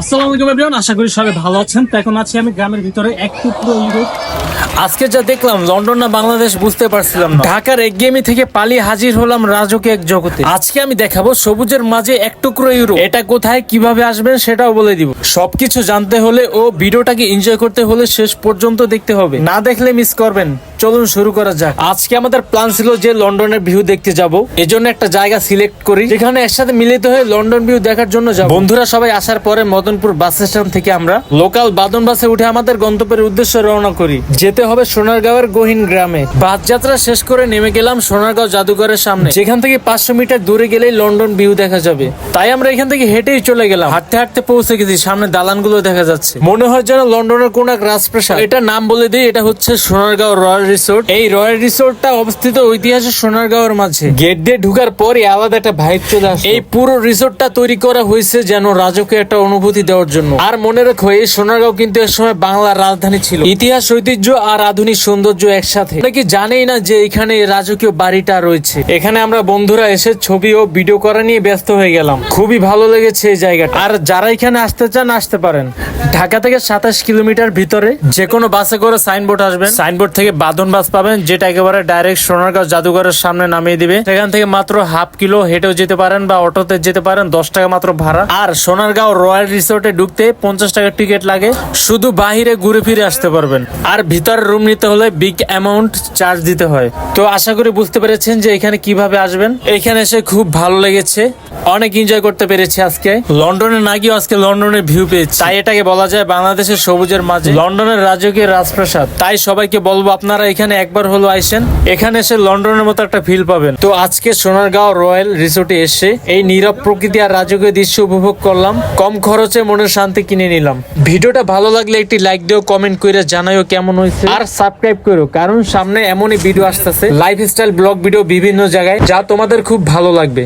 আসসালামু আলাইকুম এভরিওয়ান আশা করি সবাই ভালো আছেন। তো এখন আছি আমি গ্রামের ভিতরে এক টুকরো ইউরোপ। আজকে যা দেখলাম লন্ডন না বাংলাদেশ বুঝতে পারছিলাম না। ঢাকার একগেমি থেকে পালিয়ে হাজির হলাম রাজকে এক জগতে। আজকে আমি দেখাবো সবুজের মাঝে এক টুকরো ইউরো এটা কোথায় কীভাবে আসবেন সেটাও বলে দিব। সবকিছু জানতে হলে ও ভিডিওটাকে এনজয় করতে হলে শেষ পর্যন্ত দেখতে হবে। না দেখলে মিস করবেন। চলুন শুরু করা যাক। আজকে আমাদের প্ল্যান ছিল যে লন্ডনের ভিউ দেখতে যাব। এজন্য একটা জায়গা সিলেক্ট করি, যেখানে একসাথে মিলিত হয়ে লন্ডন ভিউ দেখার জন্য যাব। বন্ধুরা সবাই আসার পরে মদনপুর বাস স্টেশন থেকে আমরা লোকাল বাদন বাসে উঠে আমাদের গন্তব্যের উদ্দেশ্যে রওনা করি। যেতে হবে সোনারগাঁওয়ের গহীন গ্রামে। বাস যাত্রা শেষ করে নেমে গেলাম সোনারগাঁও জাদুঘরের সামনে। যেখান থেকে পাঁচশো মিটার দূরে গেলেই লন্ডন ভিউ দেখা যাবে। তাই আমরা এখান থেকে হেঁটেই চলে গেলাম। হাঁটতে হাঁটতে পৌঁছে গেছি, সামনে দালানগুলো দেখা যাচ্ছে। মনে হয় যেন লন্ডনের কোন এক রাজপ্রাসাদ। এটা নাম বলে দিই, এটা হচ্ছে সোনারগাঁও রয়্যাল রিসোর্ট এই রয়্যাল রিসোর্টটা অবস্থিত ঐতিহাসিক সোনারগাঁওয়ের মাঝে। গেট দিয়ে ঢুকার পরই আলাদা একটা ভাইব চলে আসে এই পুরো রিসোর্টটা তৈরি করা হয়েছে যেন রাজকে একটা অনুভূতি দেওয়ার জন্য। আর মনে রাখো এই সোনারগাঁও কিন্তু এক সময় বাংলার রাজধানী ছিল। ইতিহাস ঐতিহ্য আর আধুনিক সৌন্দর্য একসাথে। নাকি জানেই না যে এখানে রাজকীয় বাড়িটা রয়েছে। এখানে আমরা বন্ধুরা এসে ছবি ও ভিডিও করা নিয়ে ব্যস্ত হয়ে গেলাম। খুবই ভালো লেগেছে এই জায়গাটা। আর যারা এখানে আসতে চান আসতে পারেন। ঢাকা থেকে সাতাশ কিলোমিটার ভিতরে যে কোনো বাসে করে সাইনবোর্ড আসবেন। সাইনবোর্ড থেকে বাদন বাস পাবেন, যেটা একেবারে ডাইরেক্ট সোনারগাঁও জাদুঘরের সামনে নামিয়ে দিবে। সেখান থেকে মাত্র হাফ কিলো হেঁটেও যেতে পারেন বা অটোতে যেতে পারেন, দশ টাকা মাত্র ভাড়া। আর সোনারগাঁও রয়্যাল রিসোর্টে ঢুকতে পঞ্চাশ টাকা টিকিট লাগে, শুধু বাহিরে ঘুরে ফিরে আসতে পারবেন। আর ভিতরে রুম নিতে হলে বিগ অ্যামাউন্ট চার্জ দিতে হয়। তো আশা করি বুঝতে পেরেছেন যে এখানে কীভাবে আসবেন। এখানে এসে খুব ভালো লেগেছে, অনেক এনজয় করতে পেরেছি আজকে। লন্ডনে না গিয়েও আজকে লন্ডনের ভিউ পেয়েছি। তাই এটাকে বলা যায় বাংলাদেশের সবুজের মাঝে। লন্ডনের রাজকীয় রাজপ্রাসাদ। তাই সবাইকে বলব আপনারা এখানে একবার হলো আইসেন, এখানে এসে লন্ডনের মতো একটা ফিল পাবেন। তো আজকে সোনারগাঁও রয়্যাল রিসোর্টে এসে এই নীরব প্রকৃতি আর রাজকীয় দৃশ্য উপভোগ করলাম, কম খরচে মনের শান্তি কিনে নিলাম। ভিডিওটা ভালো লাগলে একটি লাইক দিও কমেন্ট করে জানাইও কেমন হয়েছে। আর সাবস্ক্রাইব করো কারণ সামনে এমনই ভিডিও আসতেছে লাইফস্টাইল ব্লগ ভিডিও বিভিন্ন জায়গায়, যা তোমাদের খুব ভালো লাগবে।